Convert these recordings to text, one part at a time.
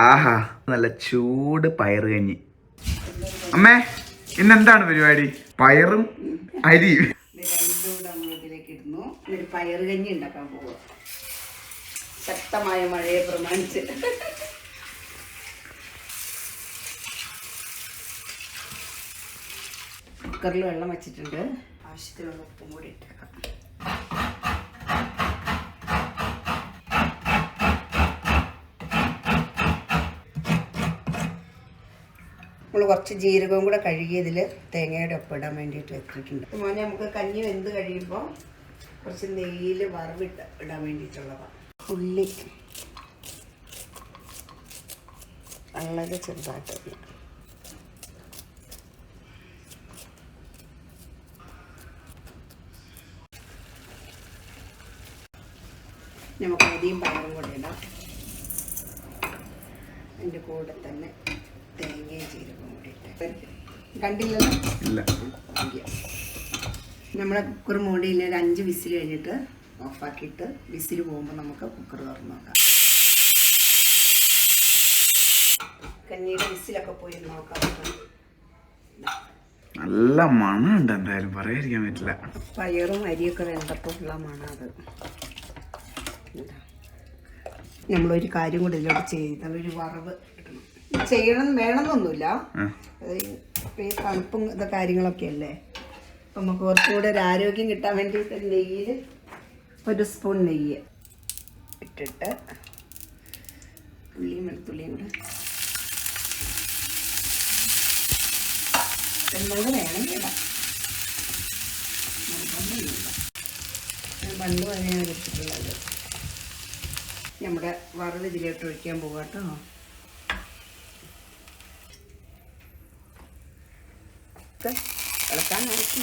ആഹാ നല്ല ചൂട് പയറ് കഞ്ഞി. അമ്മേ ഇന്നെന്താണ് പരിപാടി? പയറും അരിയും. കഞ്ഞി ഉണ്ടാക്കാൻ മഴയെ കുക്കറിൽ വെള്ളം വെച്ചിട്ടുണ്ട്. ആവശ്യത്തിനുള്ള ഉപ്പും കൂടി ഇട്ടേക്കാം. നമ്മൾ കുറച്ച് ജീരകവും കൂടെ കഴുകിയതിൽ തേങ്ങയുടെ ഒപ്പം ഇടാൻ വേണ്ടിയിട്ട് വെച്ചിട്ടുണ്ട്. മോനെ നമുക്ക് കഞ്ഞി വെന്ത് കഴിയുമ്പോൾ കുറച്ച് നെയ്യിൽ വറവിട്ട് ഇടാൻ വേണ്ടിയിട്ടുള്ളതാണ് ഉള്ളി. വളരെ ചെറുതായിട്ട്. നമുക്ക് അരിയും പയറും കൂടെ ഇടാം. അതിന്റെ കൂടെ തന്നെ തേങ്ങയും ജീരകവും കൂടി ഇട്ട്. കണ്ടില്ലല്ലോ? ഇല്ല. നമ്മുടെ കുക്കർ മൂടിയിൽ ഒരു അഞ്ച് വിസിൽ കഴിഞ്ഞിട്ട് ഓഫാക്കിയിട്ട് വിസിൽ പോകുമ്പോൾ നമുക്ക് കുക്കർ തുറന്ന് നോക്കാം. കഞ്ഞിയുടെ വിസിലൊക്കെ പോയി നോക്കാം നല്ല മണമുണ്ട് എന്തായാലും പറയാതിരിക്കാൻ പറ്റില്ല. പയറും അരിയൊക്കെ വെന്തപ്പോൾ ഉള്ള മണത്. നമ്മളൊരു കാര്യം കൂടി ഇതിലോട്ട് ചെയ്ത് ഒരു വറവ് ചെയ്യണം വേണമെന്നൊന്നുമില്ല. ഈ- തണുപ്പും ഇത് കാര്യങ്ങളൊക്കെ അല്ലേ അപ്പം നമുക്ക് കുറച്ചുകൂടെ ഒരു ആരോഗ്യം കിട്ടാൻ വേണ്ടിയിട്ട് നെയ്യിൽ ഒരു സ്പൂൺ നെയ്യ് ഇട്ടിട്ട് ഉള്ളിയും വെളുത്തുള്ളിയും കൂടെ. എന്നോട് ഇടാം പണ്ട് തന്നെയാണ് വെച്ചിട്ടുള്ളത്. നമ്മുടെ വറവ് ഇതിലോട്ട് ഒഴിക്കാൻ പോകാം കേട്ടോ ഒക്കെ ഇളക്കാനാക്കി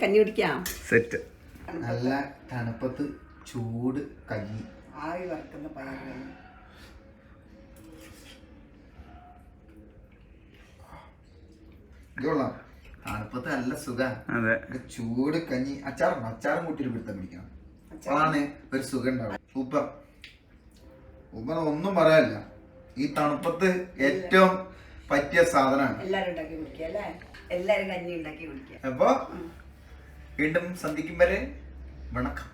കഞ്ഞി കുടിക്കാം. സെറ്റ്. നല്ല തണുപ്പത്ത് ചൂട് കഞ്ഞി. ആയി വറക്കുന്ന പയർ കഞ്ഞി തണുപ്പത്ത് നല്ല സുഖ. അതെ. ചൂട് കഞ്ഞി. അച്ചാറും അച്ചാറും കൂട്ടി ഒരു പിടുത്തം പിടിക്കണം. അതാണ് ഒരു സുഖം ഉണ്ടാവും സൂപ്പർ. സൂപ്പർ ഒന്നും പറയാനില്ല ഈ തണുപ്പത്ത് ഏറ്റവും പറ്റിയ സാധനമാണ്. കുടിക്കുക അപ്പൊ വീണ്ടും സന്ധിക്കും വരെ വണക്കം.